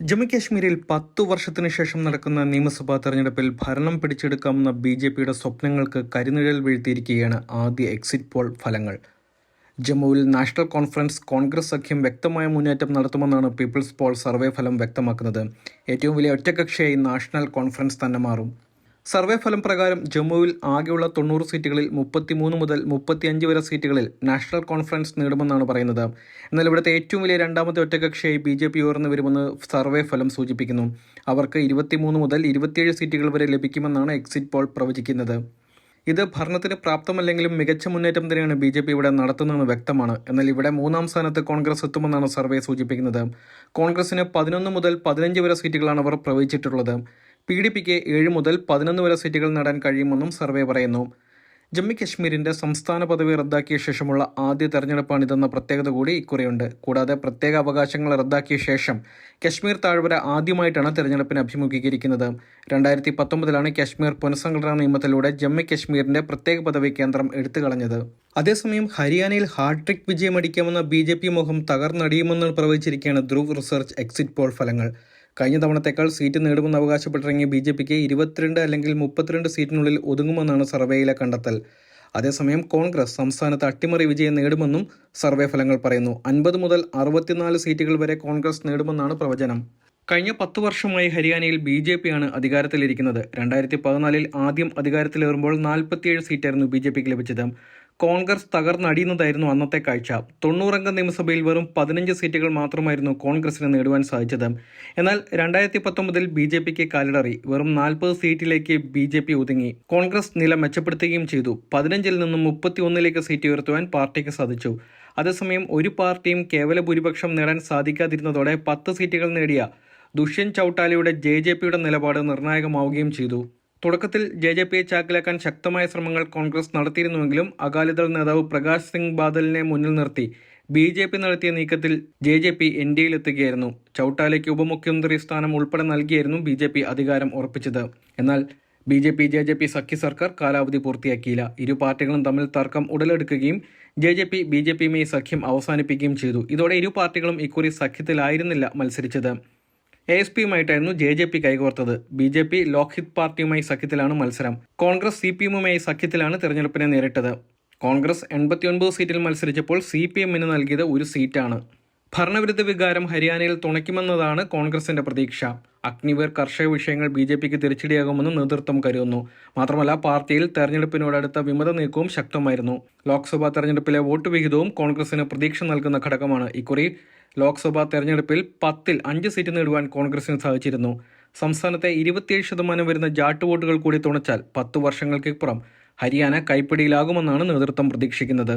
ജമ്മു കാശ്മീരിൽ പത്തു വർഷത്തിനു ശേഷം നടക്കുന്ന നിയമസഭാ തെരഞ്ഞെടുപ്പിൽ ഭരണം പിടിച്ചെടുക്കാമെന്ന ബി ജെ പിയുടെ സ്വപ്നങ്ങൾക്ക് കരിനിഴൽ വീഴ്ത്തിയിരിക്കുകയാണ് ആദ്യ എക്സിറ്റ് പോൾ ഫലങ്ങൾ. ജമ്മുവിൽ നാഷണൽ കോൺഫറൻസ് കോൺഗ്രസ് സഖ്യം വ്യക്തമായ മുന്നേറ്റം നടത്തുമെന്നാണ് പീപ്പിൾസ് പോൾ സർവേ ഫലം വ്യക്തമാക്കുന്നത്. ഏറ്റവും വലിയ ഒറ്റകക്ഷിയായി നാഷണൽ കോൺഫറൻസ് തന്നെ മാറും. സർവേ ഫലം പ്രകാരം ജമ്മുവിൽ ആകെയുള്ള തൊണ്ണൂറ് സീറ്റുകളിൽ മുപ്പത്തിമൂന്ന് മുതൽ മുപ്പത്തിയഞ്ച് വരെ സീറ്റുകളിൽ നാഷണൽ കോൺഫറൻസ് നേടുമെന്നാണ് പറയുന്നത്. എന്നാൽ ഇവിടുത്തെ ഏറ്റവും വലിയ രണ്ടാമത്തെ ഒറ്റകക്ഷിയായി ബി ജെ പി ഉയർന്നു വരുമെന്ന് സർവേ ഫലം സൂചിപ്പിക്കുന്നു. അവർക്ക് ഇരുപത്തിമൂന്ന് മുതൽ ഇരുപത്തിയേഴ് സീറ്റുകൾ വരെ ലഭിക്കുമെന്നാണ് എക്സിറ്റ് പോൾ പ്രവചിക്കുന്നത്. ഇത് ഭരണത്തിന് പ്രാപ്തമല്ലെങ്കിലും മികച്ച മുന്നേറ്റം തന്നെയാണ് ബി ജെ പി ഇവിടെ നടത്തുന്നതെന്ന് വ്യക്തമാണ്. എന്നാൽ ഇവിടെ മൂന്നാം സ്ഥാനത്ത് കോൺഗ്രസ് എത്തുമെന്നാണ് സർവേ സൂചിപ്പിക്കുന്നത്. കോൺഗ്രസിന് പതിനൊന്ന് മുതൽ പതിനഞ്ച് വരെ സീറ്റുകളാണ് അവർ പ്രവചിച്ചിട്ടുള്ളത്. പി ഡി പിക്ക് ഏഴ് മുതൽ പതിനൊന്ന് വരെ സീറ്റുകൾ നേടാൻ കഴിയുമെന്നും സർവേ പറയുന്നു. ജമ്മു കശ്മീരിന്റെ സംസ്ഥാന പദവി റദ്ദാക്കിയ ശേഷമുള്ള ആദ്യ തെരഞ്ഞെടുപ്പാണിതെന്ന പ്രത്യേകത കൂടി ഇക്കുറിയുണ്ട്. കൂടാതെ പ്രത്യേക അവകാശങ്ങൾ റദ്ദാക്കിയ ശേഷം കശ്മീർ താഴ്വര ആദ്യമായിട്ടാണ് തെരഞ്ഞെടുപ്പിന് അഭിമുഖീകരിക്കുന്നത്. രണ്ടായിരത്തി പത്തൊമ്പതിലാണ് കശ്മീർ പുനഃസംഘടനാ നിയമത്തിലൂടെ ജമ്മു കശ്മീരിന്റെ പ്രത്യേക പദവി കേന്ദ്രം എടുത്തു കളഞ്ഞത് അതേസമയം ഹരിയാനയിൽ ഹാട്രിക് വിജയമടിക്കാമെന്ന ബി ജെ പി മുഖം തകർന്നടിയുമെന്ന് പ്രവചിച്ചിരിക്കുകയാണ് ധ്രുവ് റിസർച്ച് എക്സിറ്റ് പോൾ ഫലങ്ങൾ. കഴിഞ്ഞ തവണത്തേക്കാൾ സീറ്റ് നേടുമെന്ന് അവകാശപ്പെട്ടിറങ്ങിയ ബി ജെ പിക്ക് ഇരുപത്തിരണ്ട് അല്ലെങ്കിൽ മുപ്പത്തിരണ്ട് സീറ്റിനുള്ളിൽ ഒതുങ്ങുമെന്നാണ് സർവേയിലെ കണ്ടെത്തൽ. അതേസമയം കോൺഗ്രസ് സംസ്ഥാനത്ത് അട്ടിമറി വിജയം നേടുമെന്നും സർവേ ഫലങ്ങൾ പറയുന്നു. അൻപത് മുതൽ അറുപത്തിനാല് സീറ്റുകൾ വരെ കോൺഗ്രസ് നേടുമെന്നാണ് പ്രവചനം. കഴിഞ്ഞ പത്ത് വർഷമായി ഹരിയാനയിൽ ബി ജെ പിയാണ് അധികാരത്തിലിരിക്കുന്നത്. രണ്ടായിരത്തി പതിനാലിൽ ആദ്യം അധികാരത്തിലേറുമ്പോൾ നാൽപ്പത്തിയേഴ് സീറ്റായിരുന്നു ബി ജെ പിക്ക് ലഭിച്ചത്. കോൺഗ്രസ് തകർന്നടിയുന്നതായിരുന്നു അന്നത്തെ കാഴ്ച. തൊണ്ണൂറംഗ നിയമസഭയിൽ വെറും പതിനഞ്ച് സീറ്റുകൾ മാത്രമായിരുന്നു കോൺഗ്രസിന് നേടുവാൻ സാധിച്ചത്. എന്നാൽ രണ്ടായിരത്തി പത്തൊമ്പതിൽ ബി ജെ പിക്ക് കാലിടറി. വെറും നാൽപ്പത് സീറ്റിലേക്ക് ബി ജെ പി ഒതുങ്ങി. കോൺഗ്രസ് നില മെച്ചപ്പെടുത്തുകയും ചെയ്തു. പതിനഞ്ചിൽ നിന്നും മുപ്പത്തി ഒന്നിലേക്ക് സീറ്റ് ഉയർത്തുവാൻ പാർട്ടിക്ക് സാധിച്ചു. അതേസമയം ഒരു പാർട്ടിയും കേവല ഭൂരിപക്ഷം നേടാൻ സാധിക്കാതിരുന്നതോടെ പത്ത് സീറ്റുകൾ നേടിയ ദുഷ്യന്ത് ചൌട്ടാലയുടെ ജെ ജെ പിയുടെ നിലപാട് നിർണായകമാവുകയും ചെയ്തു. തുടക്കത്തിൽ ജെ ജെ പിയെ ചാക്കിലാക്കാൻ ശക്തമായ ശ്രമങ്ങൾ കോൺഗ്രസ് നടത്തിയിരുന്നുവെങ്കിലും അകാലിദൾ നേതാവ് പ്രകാശ് സിംഗ് ബാദലിനെ മുന്നിൽ നിർത്തി. ബി ജെ പി നടത്തിയ നീക്കത്തിൽ J J P N D എത്തുകയായിരുന്നു ചൌട്ടാലയ്ക്ക് ഉപമുഖ്യമന്ത്രി സ്ഥാനം ഉൾപ്പെടെ നൽകിയായിരുന്നു ബി ജെ പി അധികാരം ഉറപ്പിച്ചത്. എന്നാൽ B J P J J P സഖ്യ സർക്കാർ കാലാവധി പൂർത്തിയാക്കിയില്ല. ഇരു പാർട്ടികളും തമ്മിൽ തർക്കം ഉടലെടുക്കുകയും J J P B J പിയുമായി സഖ്യം അവസാനിപ്പിക്കുകയും ചെയ്തു. ഇതോടെ ഇരു പാർട്ടികളും ഇക്കുറി സഖ്യത്തിലായിരുന്നില്ല മത്സരിച്ചത്. എ എസ് പിയുമായിട്ടായിരുന്നു ജെ ജെ പി കൈകോർത്തത്. ബി ജെ പി ലോക്ഹിത് പാർട്ടിയുമായി സഖ്യത്തിലാണ് മത്സരം. കോൺഗ്രസ് സി പി എമ്മുമായി സഖ്യത്തിലാണ് തെരഞ്ഞെടുപ്പിനെ നേരിട്ടത്. കോൺഗ്രസ് എൺപത്തിയൊൻപത് സീറ്റിൽ മത്സരിച്ചപ്പോൾ സി പി എമ്മിന് നൽകിയത് ഒരു സീറ്റാണ്. ഭരണവിരുദ്ധ വികാരം ഹരിയാനയിൽ തുണയ്ക്കുമെന്നതാണ് കോൺഗ്രസിന്റെ പ്രതീക്ഷ. അഗ്നിവീർ കർഷക വിഷയങ്ങൾ ബി ജെ പിക്ക് തിരിച്ചടിയാകുമെന്ന് നേതൃത്വം കരുതുന്നു. മാത്രമല്ല പാർട്ടിയിൽ തെരഞ്ഞെടുപ്പിനോടടുത്ത വിമത നീക്കവും ശക്തമായിരുന്നു. ലോക്സഭാ തെരഞ്ഞെടുപ്പിലെ വോട്ട് വിഹിതവും കോൺഗ്രസിന് പ്രതീക്ഷ നൽകുന്ന ഘടകമാണ്. ഇക്കുറി ലോക്സഭാ തെരഞ്ഞെടുപ്പിൽ പത്തിൽ അഞ്ച് സീറ്റ് നേടുവാൻ കോൺഗ്രസിന് സാധിച്ചിരുന്നു. സംസ്ഥാനത്തെ ഇരുപത്തിയേഴ് ശതമാനം വരുന്ന ജാട്ട് വോട്ടുകൾ കൂടി തുണച്ചാൽ പത്തു വർഷങ്ങൾക്കിപ്പുറം ഹരിയാന കൈപ്പിടിയിലാകുമെന്നാണ് നേതൃത്വം പ്രതീക്ഷിക്കുന്നത്.